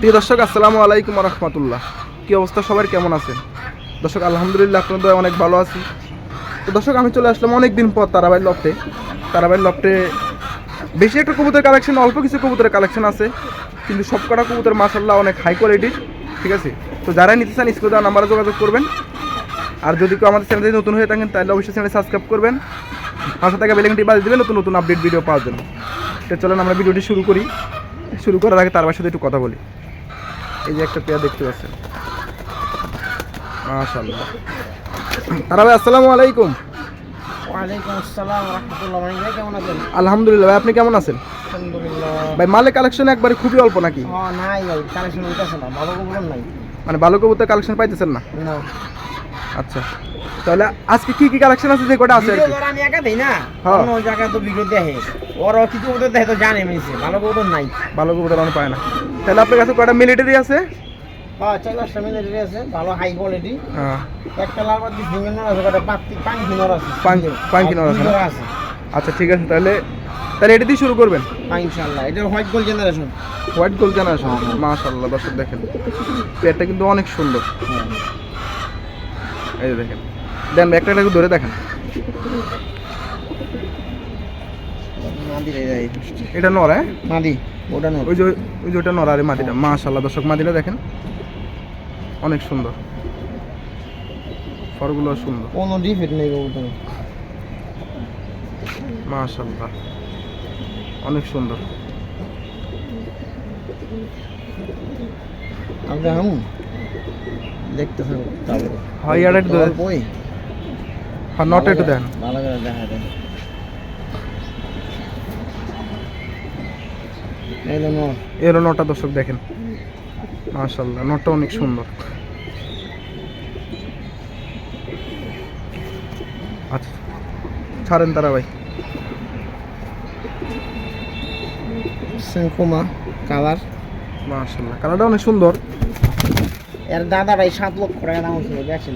প্রিয় দর্শক, আসসালামু আলাইকুম রহমতুল্লাহ। কি অবস্থা? সবার কেমন আছেন? দর্শক, আলহামদুলিল্লাহ আপনাদের অনেক ভালো আছি। তো দর্শক, আমি চলে আসলাম অনেক দিন পর তারাবাই লফটে। তারাবাই লফটে বেশি একটা কবুতর কালেকশন অল্প কিছু কবুতরের কালেকশন আছে। কিন্তু সব কটা কবুতর মাসাল্লাহ অনেক হাই কোয়ালিটির ঠিক আছে? তো যারাই নিতে চান স্কুল দেওয়ার নাম্বারে যোগাযোগ করবেন। আর যদি কেউ আমাদের চ্যানেলে নতুন হয়ে থাকেন, তাহলে অবশ্যই চ্যানেল সাবস্ক্রাইব করবেন। পাশে থাকা বেলেনটি বাজ দেবেন, নতুন নতুন আপডেট ভিডিও পাওয়ার জন্য। তো চলেন আমরা ভিডিওটি শুরু করি। শুরু করার আগে তার সাথে একটু কথা বলি। এই যে একটা পেয়ার দেখতে পাচ্ছেন। মাশাল্লাহ তারা ভাই আসসালামু আলাইকুম। ওয়ালাইকুম আসসালাম রহমতুল্লাহ। ভাই কেমন আছেন? আলহামদুলিল্লাহ ভাই আপনি কেমন আছেন? আলহামদুলিল্লাহ। ভাই মালের কালেকশন একবারে খুবই অল্প নাকি? নাই ভাই কালেকশন হইতেছে না ভালো কবুতর নাই। মানে ভালো কবুতর কালেকশন পাইতেছেন না? না। আচ্ছা। তাহলে আজকে কি কি কালেকশন আছে যে কটা আছে আমি একা দেই না। হ্যাঁ। অন্য জায়গায় তো ভিডিও দেখে। ওরা কিছু কবুতর দেখে তো জানে মিছে ভালো কবুতর নাই। ভালো কবুতর আমি পায় না। তাহলে আপনার কাছে কটা মিলিটারি আছে? হ্যাঁ চার পাঁচটা মিলিটারি আছে ভালো হাই কোয়ালিটি হ্যাঁ। একটা লাল আছে কটা পাঁচ পাঁচ দিনর আছে। আছে আচ্ছা ঠিক আছে তাহলে তাহলে এটা দিয়ে শুরু করবেন? হ্যাঁ ইনশাআল্লাহ। এটা white gold generation white gold generation মাশাল্লাহ দর্শক দেখেন। পেয়ারটা কিন্তু অনেক সুন্দর। এই যে দেখেন। দেন একটা একটা ধরে দেখেন। এটা নর হ্যাঁ? মাদি ওটা নর ওই যে ওই যে ওটা নর আরে মাদিটা মাশাল্লাহ দর্শক মাদিটা দেখেন। অনেক সুন্দর। ফরগুলো সুন্দর। কোনো ডিফেক্ট নেই কবুতর মাশাল্লাহ অনেক সুন্দর। আপনি হামু দেখতে থাকো তারপরে হয় আর একটু বই? হ্যাঁ নটা একটু দেন ভালো করে দেখা দেন এই লো নর নটা দর্শক দেখেন। মাশাল্লাহ নটা অনেক সুন্দর। আচ্ছা ছাড়েন তারা ভাই। সেঙ্কুমা কালার মাশাল্লাহ কালারটা অনেক সুন্দর। এর দাদা ভাই সাত লক্ষ টাকা দাম দেখছি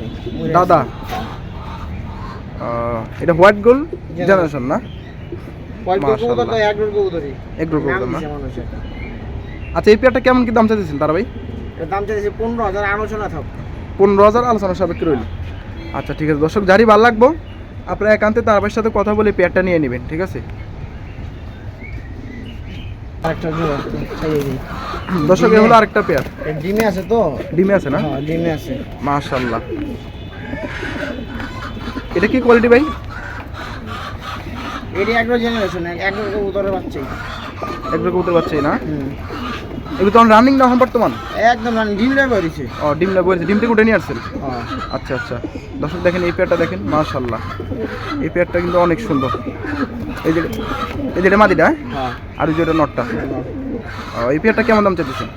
দাদা? এটা হোয়াইট গোল্ড জেনারেশন না? আচ্ছা এই পেয়ারটা কেমন কি দাম চাইছেন তারা ভাই? দাম চাইছে পনেরো হাজার আলোচনা থাক। পনেরো হাজার আলোচনা সাপেক্ষে রইল। আচ্ছা ঠিক আছে। দর্শক যারই ভালো লাগবো আপনারা একান্তে তার সাথে কথা বলে পেয়ারটা নিয়ে নেবেন ঠিক আছে? আরেকটা জোড়া চাইয়ে দিই। দর্শক এ হলো আরেকটা পেয়ার। ডিমে আছে তো? ডিমে আছে না? হ্যাঁ ডিমে আছে। মাশাল্লাহ এটা কি কোয়ালিটি ভাই? এটি এগ্রো জেনারেশন এগ্রো কবুতরের বাচ্চাই। একবার কবুতর বাচ্চাই না? হুম। এগুলো তখন রানিং না এখন বর্তমান? একদম রানি ডিমটা করেছে ও ডিম না বলছে ডিম থেকে উঠে নিয়ে আসছেন? হ্যাঁ। আচ্ছা আচ্ছা। দর্শক দেখেন এই পেয়ারটা দেখেন মাশাল্লাহ এই পেয়ারটা কিন্তু অনেক সুন্দর। এই যে এই যেটা মাদিটা হ্যাঁ? হ্যাঁ। আর ওই যেটা নটটা ও, এই পেয়ারটা কেমন দাম চাইতেছেন?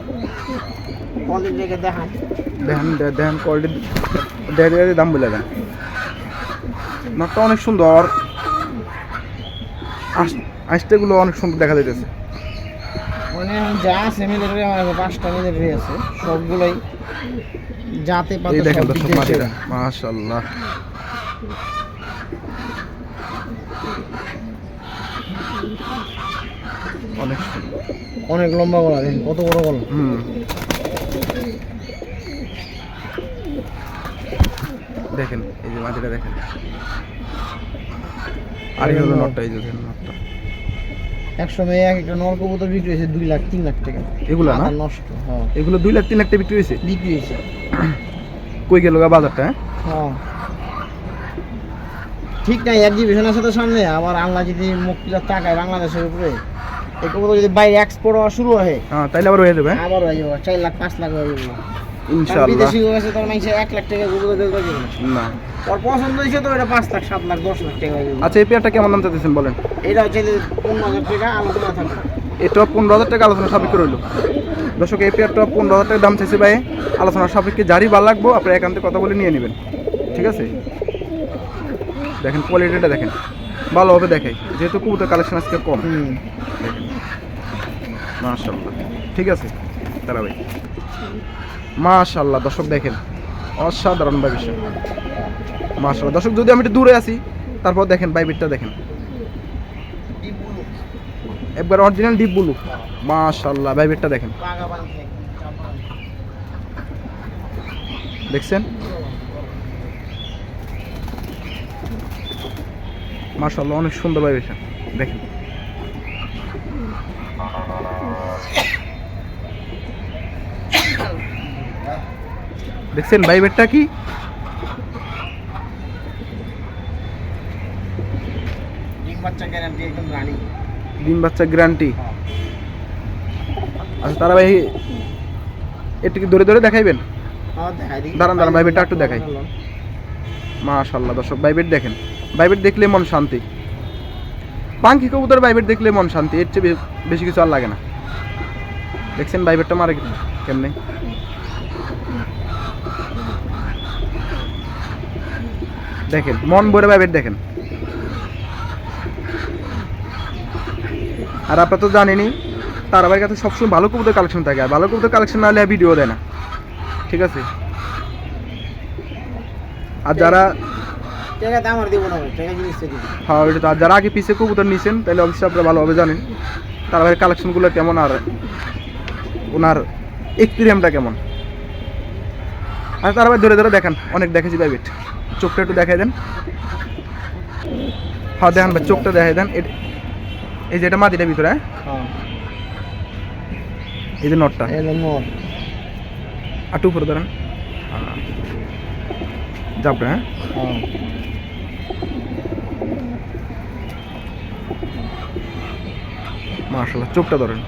দেখান। দেখেন কোয়ালিটি দেখে দাম বলে দেন। নটটা অনেক সুন্দর। আইসটাগুলো অনেক সুন্দর দেখা যাইতেছে। মানে যা আছে মিলিটারি আমার কাছে পাঁচটা মিলিটারি আছে। সবগুলোই যাতে পাতে এই দেখেন দর্শক দিয়ে মাশাল্লাহ অনেক অনেক লম্বা গলা দেখেন কত বড় গলা। হুম। দেখেন এই যে মাটিটা দেখেন। আর এই হলো নটটা এই যে দেখেন নটটা এক সময় এক একটা নর কবুতর বিক্রি হয়েছে দুই লাখ তিন লাখ টাকা। এগুলা না? নষ্ট হ্যাঁ। এগুলো দুই লাখ তিন লাখ টাকা বিক্রি হয়েছে? বিক্রি হয়েছে। কই গেল গা বাজারটা হ্যাঁ? হ্যাঁ। ঠিক নাই এক্সিবিশন আছে তো সামনে আবার আল্লাহ যদি মুক্তির টাকায় বাংলাদেশের উপরে এই কবুতর যদি বাইরে এক্সপোর্ট হওয়া শুরু হয় হ্যাঁ তাইলে আবার হয়ে যাবে হ্যাঁ? আবার হয়ে যাবে চার লাখ পাঁচ লাখ হয়ে যাবে। ইনশাআল্লাহ। বিদেশি হয়ে গেছে তখন এক লাখ টাকা কবুতর না। ওর পছন্দ হয়েছে তো এটা পাঁচ লাখ সাত লাখ দশ লাখ টাকা আচ্ছা এই পেয়ারটা কেমন দাম চাইতেছেন বলেন? এটা হচ্ছে পনেরো হাজার টাকা আলোচনা থাকবে। এটা পনেরো হাজার টাকা আলোচনা সাপেক্ষে রইল। দর্শক এই পেয়ারটা পনেরো হাজার টাকা দাম চাইছে ভাই। আলোচনা সাপেক্ষে যারই ভালো লাগবো আপনার একান্তে কথা বলে নিয়ে নেবেন। ঠিক আছে? দেখেন কোয়ালিটিটা দেখেন। ভালোভাবে দেখাই। যেহেতু কবুতর কালেকশন আজকে কম। মাশাল্লাহ ঠিক আছে? তারা ভাই। মাশাল্লাহ দর্শক দেখেন। অসাধারণ ভাই বিষয় মাশাল্লাহ দর্শক, যদি আমি একটু দূরে আছি, তারপর দেখেন, বাইবিটটা দেখেন। একবার অরিজিনাল ডিপ ব্লু। মাশাল্লাহ বাইবিটটা দেখেন। দেখছেন? মার্শাল্লাহ অনেক সুন্দর ভাইবেশন দেখেন। দেখছেন বাইবেটটা কি ডিম বাচ্চা গ্যারান্টি একদম রানি ডিম বাচ্চা গ্যারান্টি আচ্ছা তারা ভাই একটু কি ধরে ধরে দেখাইবেন? হ্যাঁ দাঁড়ান, দাঁড়ান, ভাই, বেটা একটু দেখাই। মাশাল্লাহ দর্শক বাইবেট দেখেন। বাইবেট দেখলে মন শান্তি। পাঙ্কি কবুতর বাইবেট দেখলে মন শান্তি। এর চেয়ে বেশি কিছু আর লাগে না। দেখছেন বাইবেটটা মারে কি- কেমনে? দেখেন মন ভরে বাইবেট দেখেন। আর আপনারা তো জানেনই তার আবার কাছে সবসময় ভালো কবুতর কালেকশন থাকে আর ভালো কবুতর কালেকশন না হলে ভিডিও দেয় না। ঠিক আছে? আর যারা আমার হ্যাঁ ওইটা তো। আর যারা আগে পিছিয়ে কবুতর নিয়েছেন তাহলে অবশ্যই আপনারা ভালোভাবে জানেন তার ভাই কালেকশনগুলো কেমন আর ওনার এক্সপিরিয়েন্সটা কেমন। আর তার ভাই ধরে ধরে দেখান অনেক দেখেছি প্রাইভেট চোখটা একটু দেখাই দেন। হ্যাঁ দেখান ভাই চোখটা দেখাই দেন। এট- এই যে এটা মাটিটা ভিতরে হ্যাঁ? হ্যাঁ। এই যে নটটা। আটু উপরে ধরেন। যাবটা হ্যাঁ? হ্যাঁ। মার্শাল্লাহ চোখটা ধরেন।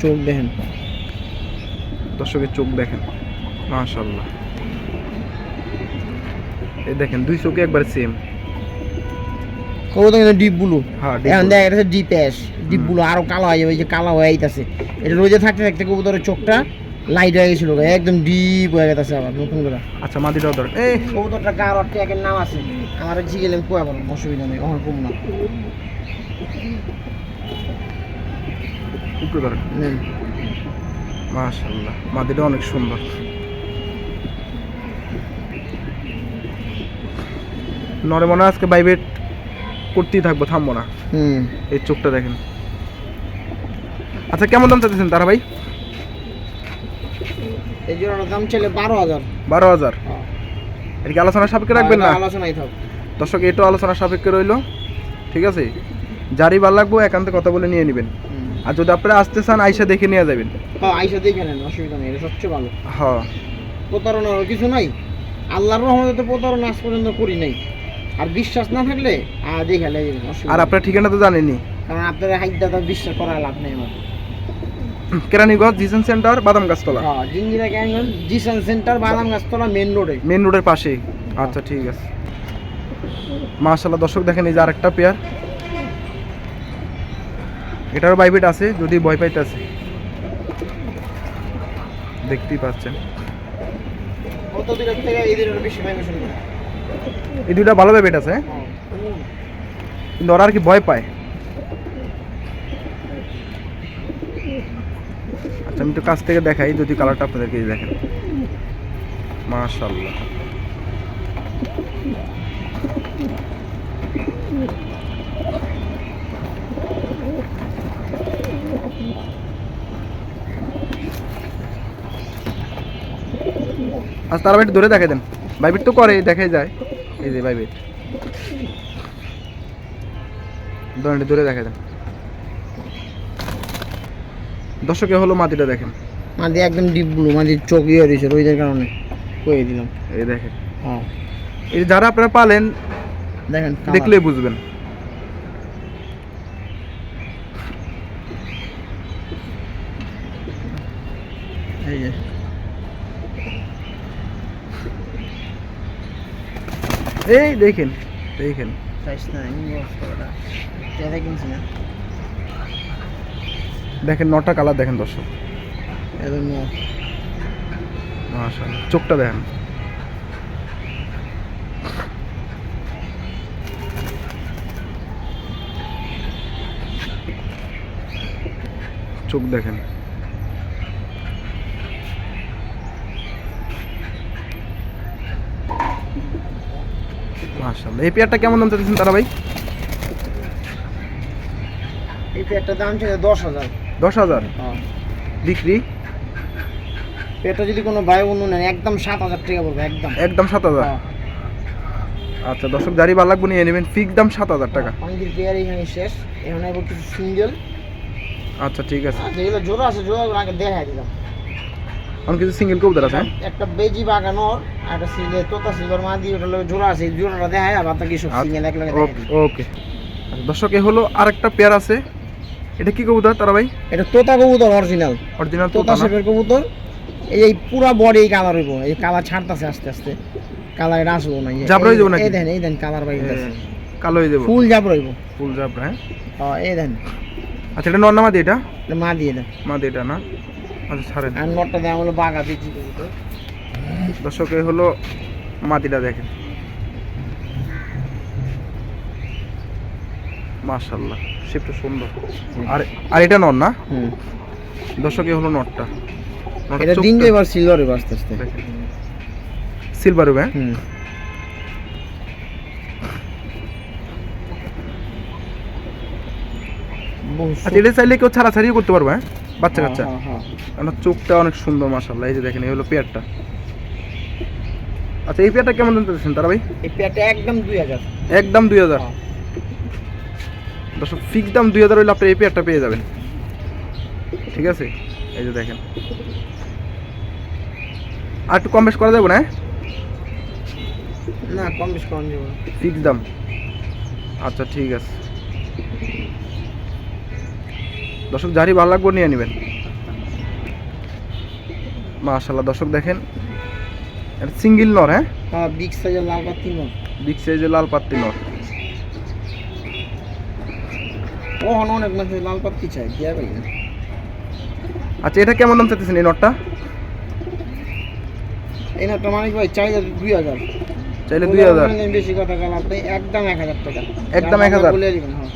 চোখ দেখেন। দর্শকের চোখ দেখেন। মাশাল্লাহ এই দেখেন দুই চোখে একবার সেম কবুতর কিন্তু ডিপ ব্লু হ্যাঁ এখন। দেখ এটা ডিপ অ্যাশ ডিপ ব্লু আরও কালো হয়ে যাবে যে কালো হয়ে আইতাছে। এটা রোজে থাকতে থাকতে কবুতরের চোখটা লাইট হয়ে গেছিল একদম ডিপ হয়ে গেছে আবার নতুন করে। আচ্ছা মাদিটাও ধরেন এই কবুতরটা গার অর্থে একের নাম আছে। আমার জিগেলেন কোয়া বলো অসুবিধা নেই কখন কম না। মাশাল্লাহ মাদিটা অনেক সুন্দর। নরে মনে আজকে বাইবেট করতেই থাকব থামবো না। হুম। এই চোখটা দেখেন। আচ্ছা কেমন দাম চাইতেছেন তারা ভাই? এই জোড়াটার দাম ছিল বারো হাজার। বারো হাজার? এটা কি আলোচনা সাপেক্ষে রাখবেন না? আলোচনাই থাক। দর্শক এটাও সাপেক্ষে রইল। ঠিক আছে? যারই ভালো লাগবো একান্তে কথা বলে নিয়ে নেবেন। আর যদি আপনারা আসতে চান আইসা দেখে নিয়ে যাবেন। হ্যাঁ আইসা দেখে নেন অসুবিধা নেই এটা সবচেয়ে ভালো। হ্যাঁ। প্রতারণার কিছু নাই। আল্লাহর রহমতে তো প্রতারণা আজ পর্যন্ত করি নাই। আর বিশ্বাস না থাকলে অসুবিধা আর আপনার ঠিকানা তো জানেনই। কারণ আপনাদের হাইটটা তো বিশ্বাস করার লাভ নেই আমার। কেরানীগঞ্জ জিসেন সেন্টার বাদাম গাছতলা হ্যাঁ জিঞ্জিরা ক্যাঙ্গন জিসান সেন্টার বাদাম গাছতলা মেন রোডে মেন রোডের পাশেই আচ্ছা ঠিক আছে। মাশাল্লাহ দর্শক দেখেন এই যে আরেকটা পেয়ার এটারও বাইবেট আছে যদি ভয় পাইতে আছে দেখতেই পাচ্ছেন। কত দূরের থেকে এই দিনের বেশি ভাইবেশন করে এই দুইটা ভালো বাইবেট আছে হ্যাঁ? কিন্তু ওরা আর কি ভয় পায়। আচ্ছা আমি তো কাছ থেকে দেখাই, যদি কালারটা আপনাদেরকে দেখেন। মাশাল্লাহ আচ্ছা তারা একটু ধরে দেখে দেন। বাইবিট তো করে দেখাই যায়। এই যে বাইবিট দণ্ডে ধরে দেখা যায়। দর্শকে হলো মাটিটা দেখেন। মাদি একদম ডিপ ব্লু মাদির চোখ ইয়ে রয়েছে রোদের কারণে। কয়ে দিলাম। এই দেখেন। হ্যাঁ। এই যারা আপনারা পালেন দেখেন। দেখলেই বুঝবেন। এই যে। এই দেখেন দেখেন দেখেন নটা কালার দেখেন দর্শক চোখটা দেখেন চোখ দেখেন মাশাআল্লাহ। এই পেয়ারটা কেমন দাম চাইছেন তারা ভাই? এই প্যাডটার দাম ছিল দশ হাজার। দশ হাজার? হ্যাঁ। বিক্রি? পেটটা যদি কোনো ভাই বন্ধু নেন একদম সাত হাজার টাকা পড়বে একদম। একদম সাত হাজার? হ্যাঁ। আচ্ছা দর্শক জারি ভালো লাগবে নিয়ে নেবেন। ফিক্স দাম সাত হাজার টাকা। পাঙ্গির পেয়ার এখানে শেষ। এখানে আবার কিছু সিঙ্গেল আচ্ছা ঠিক আছে। আচ্ছা এগুলো জোড়া আছে জোড়া আগে দেখাই দিলাম। এখন কিছু সিঙ্গেল কবুতর আছে হ্যাঁ? একটা বেজি বাগানোর আর একটা সিলে তোতা সিলভার মা দিয়ে ওটা লগে জোড়া আছে জোড়াটা দেখায় আর বাকি সব সিঙ্গেল এক লগে ওকে দর্শক এ হলো আরেকটা পেয়ার আছে। এটা কি কবুতর তারা ভাই? এটা তোতা কবুতর অরিজিনাল অরিজিনাল তোতা শেপের কবুতর। এই এই পুরা বডি এই কালার হইব। এই কালার ছাড়তাছে আস্তে আস্তে। কালার এটা আসব না এই যে- জাবরা হয়ে যাব নাকি? এই দেন এই দেন কালার বাইরে কালো হয়ে যাব। ফুল জাবর হইব। ফুল জাবরা হ্যাঁ? হ্যাঁ এই দেন। আচ্ছা এটা নর নামাদি এটা? এটা মা দিয়ে দেন। মাদি এটা না? আচ্ছা ছাড়েন। আর নটটা দেওয়া হলো বাঘা দর্শক হলো মাদিটা দেখেন। মাশাল্লাহ শেপটা সুন্দর। আর আর এটা নর না? হুম। দর্শক হলো নটটা। এটা এবার সিলভার আস্তে আস্তে সিলভার হবে আচ্ছা এটা চাইলে কেউ ছাড়াছাড়িও করতে পারবে হ্যাঁ? বাচ্চা হ্যাঁ, কাচ্চা? হ্যাঁ, হ্যাঁ। চোখটা অনেক সুন্দর মাশাল্লাহ এই যে দেখেন এই হলো পেয়ারটা। আচ্ছা এই পেয়ারটা কেমন দাম চাচ্ছেন তারা ভাই এই পেয়ারটা একদম দুই হাজার। একদম দুই হাজার? দর্শক ফিক্স দাম দুই হাজার হইলে আপনি এই পেয়ারটা পেয়ে যাবেন। ঠিক আছে? এই যে দেখেন। আর একটু কম বেশ করা যাবে না না কম বেশ কম যাব ফিক্স দাম। আচ্ছা ঠিক আছে। দর্শক যারই ভালো লাগবে নিয়ে নেবেন। মাশাল্লাহ দর্শক দেখেন। সিঙ্গেল নর হ্যাঁ? হ্যাঁ বিগ সাইজের লাল পাতি নয় বিগ সাইজের লাল পাত্তি নর। ও হন অনেক মানুষ লাল পাতি চাই দিয়া পাই আচ্ছা এটা কেমন দাম চাইতেছেন এই নটটা এই না মানিক ভাই চাহিদা দুই হাজার। চাইলে দুই হাজার। বেশি কথা আপনি একদম এক হাজার টাকা। একদম 1000 বলবেন বলে দিবেন হ্যাঁ।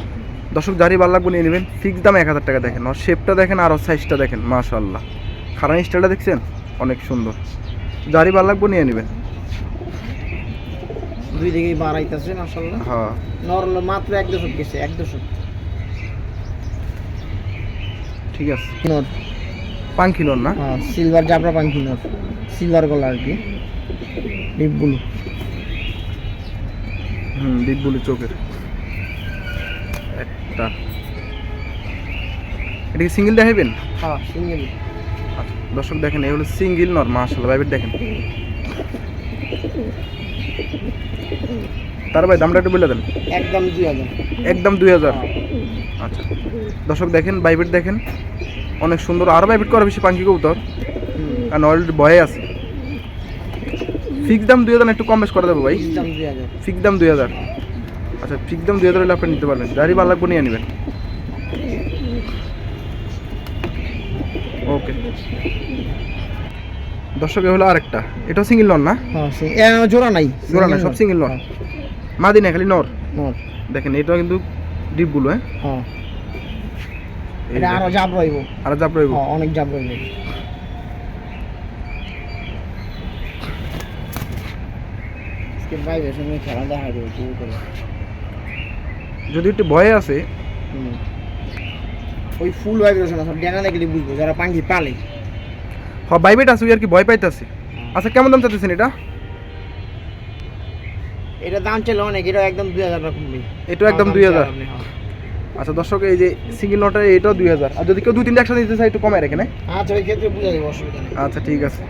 দর্শক যারই ভালো লাগবে নিয়ে নেবেন। ফিক্স দাম এক হাজার টাকা দেখেন। আর শেপটা দেখেন আর সাইজটা দেখেন মাশাল্লাহ খারান স্টাইলটা দেখছেন? অনেক সুন্দর। যারই ভালো লাগবে নিয়ে নেবেন। দুই দিকেই বাড়াইতেছে মাসাল্লাহ হ্যাঁ। নরল মাত্র এক দশক গেছে এক দশক। ঠিক আছে। নর। না? হ্যাঁ সিলভার জাবরা পাঙ্কি নর সিলভার গলা আর কি। Deep blue. হুম ডিপগুলি চোখের। একটা এটা কি সিঙ্গেল দেখাইবেন? হ্যাঁ সিঙ্গেল আচ্ছা দর্শক দেখেন এই হলো সিঙ্গেল নর মাশাল্লাহ ভাইবেট দেখেন। তার ভাই দামটা একটু বলে দেন। একদম দুই হাজার। একদম দুই হাজার। আচ্ছা দর্শক দেখেন বাইবেট দেখেন। অনেক সুন্দর আরও বাইবেট করা বেশি পাঙ্কি কবুতর। কারণ অলরেডি ভয়ে আছে। ফিক্স দাম দুই হাজার একটু কম বেশ করে দেবো ভাই। ফিক্স দাম দুই হাজার। আচ্ছা ফিক্স দাম দুই হাজার হলে আপনি নিতে পারবেন। যারই ভালো লাগবে নিয়ে নেবেন। ওকে। দর্শক হলো আরেকটা। এটাও সিঙ্গেল নর না? হ্যাঁ জোড়া নাই। জোড়া না সব সিঙ্গেল হ্যাঁ, মাদি না খালি নর। নর। দেখেন এটাও কিন্তু ডিপগুলো হ্যাঁ? হ্যাঁ। এটা আরও। জাব রইব। আর জাপ রইব। হ্যাঁ অনেক জাব রইব। আজকে বাইরে সঙ্গে খেলা দেখা যাবে কি করে? যদি একটু ভয় আছে। ওই ফুল ভাইব্রেশন আছে ডেনা দেখলে বুঝব যারা পাঙ্কি পালে। হ বাইবেট আছে ওই আর কি ভয় পাইতেছে। আচ্ছা কেমন দাম চাইতেছেন এটা? এটা দাম চলে অনেক এটা একদম দুই হাজার রকম এটাও একদম দুই হাজার। আচ্ছা দর্শক এই যে সিঙ্গেল নটা এটাও দুই হাজার। আর যদি কেউ দুই তিনটা একসাথে নিতে চাই একটু কমায় রাখেন হ্যাঁ? আচ্ছা ওই ক্ষেত্রে বুঝা যাবে অসুবিধা নেই। আচ্ছা ঠিক আছে।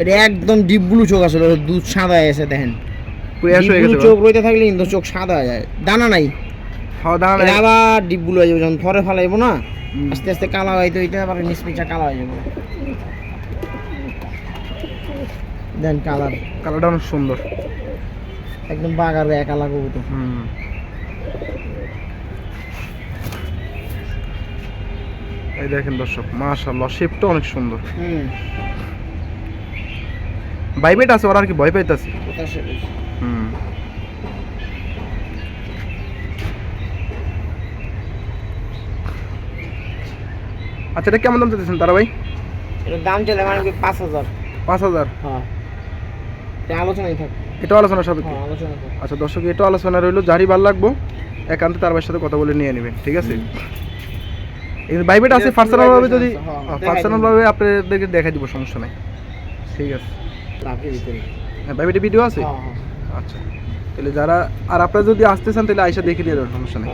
এটা একদম ডিপ ব্লু চোখ আসলে ওর দুধ সাদা এসে দেখেন। হয়ে গেছে চোখ রইতে থাকলে কিন্তু চোখ সাদা হয়ে যায়। দানা নাই। এটা আবার ডিপ ব্লু হয়ে যাবে যখন থরে ফেলাইবো না আস্তে আস্তে কালা হইতে হইতে আবার নিচপিচা কালা হয়ে যাবে। Then colour. কালারটা অনেক সুন্দর। একদম বাগার গায়ে কালা কবুতো হুম। এই দেখেন দর্শক মাশাআল্লাহ শেপটা অনেক সুন্দর। হুম। বাইবেট আছে ওরা আর কি ভয় পাইতেছে। হুম। আচ্ছা এটা কেমন দাম চাইতেছেন তারা ভাই? এটার দাম চলে মানে কি পাঁচ হাজার। পাঁচ হাজার? হ্যাঁ। এটা আলোচনাই থাক। এটা আলোচনা সাপেক্ষে? হ্যাঁ আলোচনা আচ্ছা দর্শক এটা আলোচনা রইল যারই ভালো লাগবো একান্তে তার ভাইয়ের সাথে কথা বলে নিয়ে নেবেন ঠিক আছে? বাইবেট আছে পার্সোনাল ভাবে যদি আছে, হ্যাঁ, পার্সোনাল দিব। ভাবে আপনাদেরকে দেখাই দিব সমস্যা নাই। ঠিক আছে। হ্যাঁ বাইবেটে ভিডিও আছে? হ্যাঁ, হ্যাঁ, আচ্ছা। তাহলে যারা আর আপনারা যদি আসতে চান তাহলে আইসা দেখে নিয়ে যাবেন সমস্যা নেই।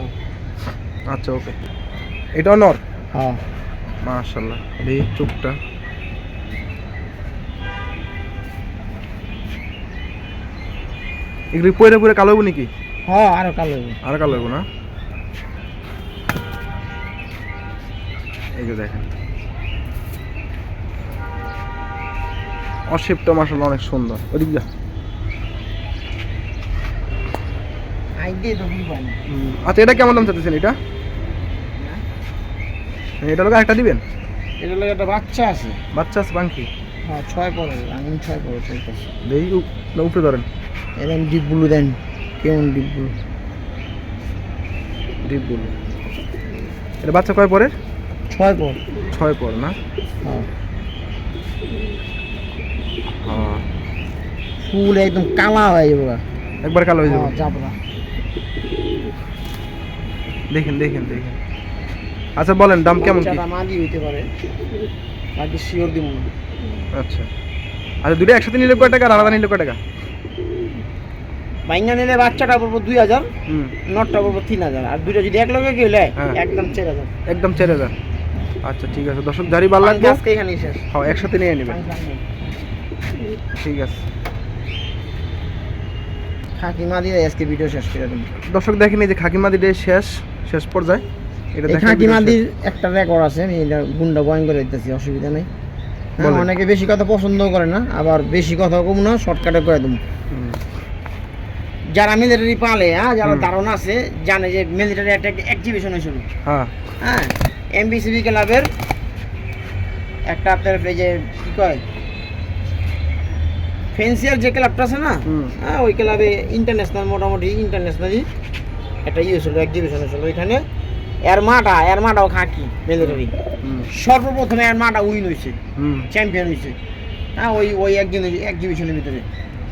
আচ্ছা ওকে। নর হ্যাঁ। মাশাল্লাহ এই চোখটা। এগুলি পরে পরে কালো হব নাকি? হ্যাঁ আরও কালো হবে। আর কালো হব না? এই যে দেখেন। অশেপটা অনেক সুন্দর। ওদিক যা। আচ্ছা এটা কেমন দাম চাইতেছেন এটা? এটা লোক একটা দিবেন? এটা লাগে একটা বাচ্চা আছে। বাচ্চা আছে বাঙ্কি হ্যাঁ ছয় পরে আঙুন ছয় পরে চলতেছে দেই উপ- না, উপরে ধরেন। এরকম ডিপ ব্লু দেন। কেমন ডিপ ব্লু ডিপ বলু এটা বাচ্চা কয় পরে ছয় পর। ছয় পর না? হ্যাঁ। হ্যাঁ। ফুল একদম কালা হয়ে যাবে। একবার কালো হয়ে যাবে। হ্যাঁ, জাবরা দেখেন দেখেন দেখেন। আচ্ছা বলেন দাম কেমন কি? মাদি হইতে পারে। বাকি শিওর দিব আচ্ছা। আচ্ছা দুটো একসাথে নিলে কয় টাকা? আর আলাদা নিলে কয় টাকা? বাইঙ্গা নিলে বাচ্চাটা পড়ব দুই হাজার হুম। নটটা পড়ব তিন হাজার। আর দুইটা যদি এক লগে গেলে হ্যাঁ। একদম চার হাজার। একদম চার হাজার। আচ্ছা ঠিক আছে। দর্শক জারি ভালো লাগবে আজকে এখানে শেষ। হ্যাঁ একসাথে নিয়ে নেবেন। ঠিক আছে। খাকি মাদি আজকে ভিডিও শেষ করে দেবো। দর্শক দেখেন এই যে খাকিমাদি ডে শেষ শেষ পর্যায়ে। এটা এই দেখেন খাকি একটা রেকর্ড আছে আমি এটা গুন্ডা বয়ন করে দিতেছি অসুবিধা নেই। হ্যাঁ, অনেকে বেশি কথা পছন্দ করে না আবার বেশি কথা কম না শর্টকাটে করে দেবো। যারা মিলিটারি পালে হ্যাঁ যারা। ধারণা আছে জানে যে মিলিটারি একটা এক্সিবিশন হয়েছিল। হ্যাঁ। হ্যাঁ এমবিসিবি ক্লাবের একটা আপনার যে কি কয়? ফেন্সিয়ার যে ক্লাবটা আছে না হ্যাঁ ওই ক্লাবে ইন্টারন্যাশনাল মোটামুটি ইন্টারন্যাশনালি একটা ইয়ে ছিল এক্সিবিশন হয়েছিল ওইখানে এর মাটা এর মাটাও খাকি মিলিটারি হুম। সর্বপ্রথমে এর মাটা উইন হয়েছে চ্যাম্পিয়ন হয়েছে হ্যাঁ ওই ওই একদিন এক্সিবিশনের ভিতরে।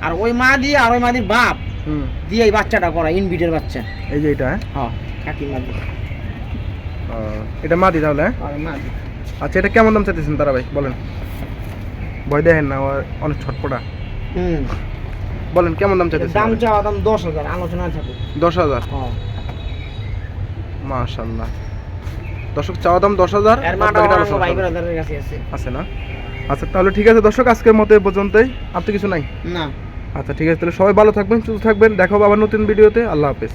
আর ওই মা দিয়ে আর ওই মাদির বাপ হুম। দিয়ে এই বাচ্চাটা করা ইনবিটের বাচ্চা। এই যে এটা হ্যাঁ? হ্যাঁ কাকি মাদি। আহ, এটা মাদি তাহলে হ্যাঁ? মাদি। আচ্ছা এটা কেমন দাম চাইতেছেন তারা ভাই বলেন। ভয় দেখেন না অনেক ছটপটা। হুম। বলেন কেমন দাম চাইতেছেন দাম চাওয়া দাম দশ হাজার আলোচনা থাকে দশ হাজার? হ্যাঁ মাশাল্লাহ দর্শক চাওয়া দাম দশ হাজার আছে। আছে না? আচ্ছা তাহলে ঠিক আছে দর্শক আজকের মতো এ পর্যন্তই। আর তো কিছু নাই? না। আচ্ছা ঠিক আছে তাহলে সবাই ভালো থাকবেন সুস্থ থাকবেন। দেখা হবে আবার নতুন ভিডিওতে। আল্লাহ হাফেজ।